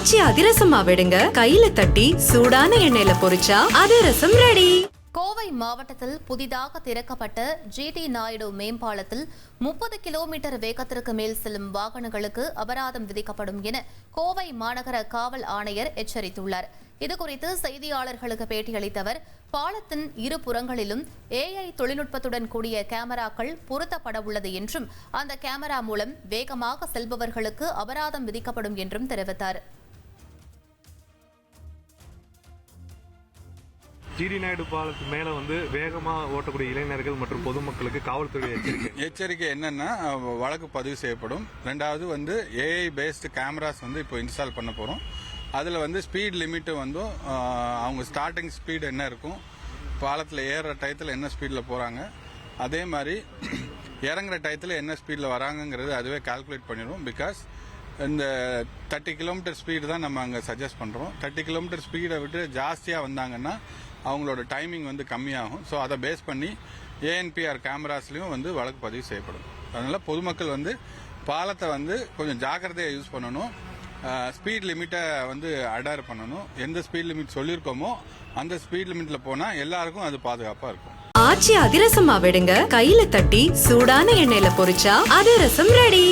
காய்ச்சி அதிரசமா விடுங்க. கையில தட்டி சூடான எண்ணெயில பொரிச்சா அதிரசம் ரெடி கோவை மாவட்டத்தில் புதிதாக திறக்கப்பட்ட ஜிடி நாயுடு மேம்பாலத்தில் முப்பது கிலோமீட்டர் வேகத்திற்கு மேல் செல்லும் வாகனங்களுக்கு அபராதம் விதிக்கப்படும் என கோவை மாநகர காவல் ஆணையர் எச்சரித்துள்ளார். இதுகுறித்து செய்தியாளர்களுக்கு பேட்டியளித்த அவர் பாலத்தின் இரு புறங்களிலும் ஏஐ தொழில்நுட்பத்துடன் கூடிய கேமராக்கள் பொருத்தப்பட உள்ளது என்றும் அந்த கேமரா மூலம் வேகமாக செல்பவர்களுக்கு அபராதம் விதிக்கப்படும் என்றும் தெரிவித்தார். ஜிடி நாயுடு பாலத்து மேல வந்து வேகமா ஓட்டக்கூடிய இளைஞர்கள் மற்றும் பொதுமக்களுக்கு காவல்துறை எச்சரிக்கை. எச்சரிக்கை என்னன்னா வழக்கு பதிவு செய்யப்படும். ரெண்டாவது வந்து ஏஐ பேஸ்டு கேமராஸ் வந்து இப்போ இன்ஸ்டால் பண்ண போறோம். அதில் வந்து ஸ்பீட் லிமிட்டு வந்து அவங்க ஸ்டார்டிங் ஸ்பீடு என்ன இருக்கும் பாலத்தில் ஏறுற டயத்தில் என்ன ஸ்பீடில் போகிறாங்க அதே மாதிரி இறங்குற டயத்தில் என்ன ஸ்பீடில் வராங்கங்கிறது அதுவே கால்குலேட் பண்ணிடும் பிகாஸ் இந்த தேர்ட்டி கிலோமீட்டர் ஸ்பீடு தான் நம்ம அங்கே சஜஸ்ட் பண்ணுறோம் தேர்ட்டி கிலோமீட்டர் ஸ்பீடை விட்டு ஜாஸ்தியாக வந்தாங்கன்னா அவங்களோட டைமிங் வந்து கம்மியாகும். ஸோ அதை பேஸ் பண்ணி ஏஎன்பிஆர் கேமராஸ்லையும் வந்து வழக்கு பதிவு செய்யப்படும். அதனால் பொதுமக்கள் வந்து பாலத்தை வந்து கொஞ்சம் ஜாக்கிரதையாக யூஸ் பண்ணணும். ஸ்பீட் லிமிட்டை வந்து அடார் பண்ணணும். எந்த ஸ்பீட் லிமிட் சொல்லியிருக்கோமோ அந்த ஸ்பீட் லிமிட்டில் போனால் எல்லாருக்கும் அது பாதுகாப்பாக இருக்கும். ஆச்சி அதிரசமா விடுங்க கையில தட்டி சூடான எண்ணெயில பொரிச்சா அதிரசம் ரெடி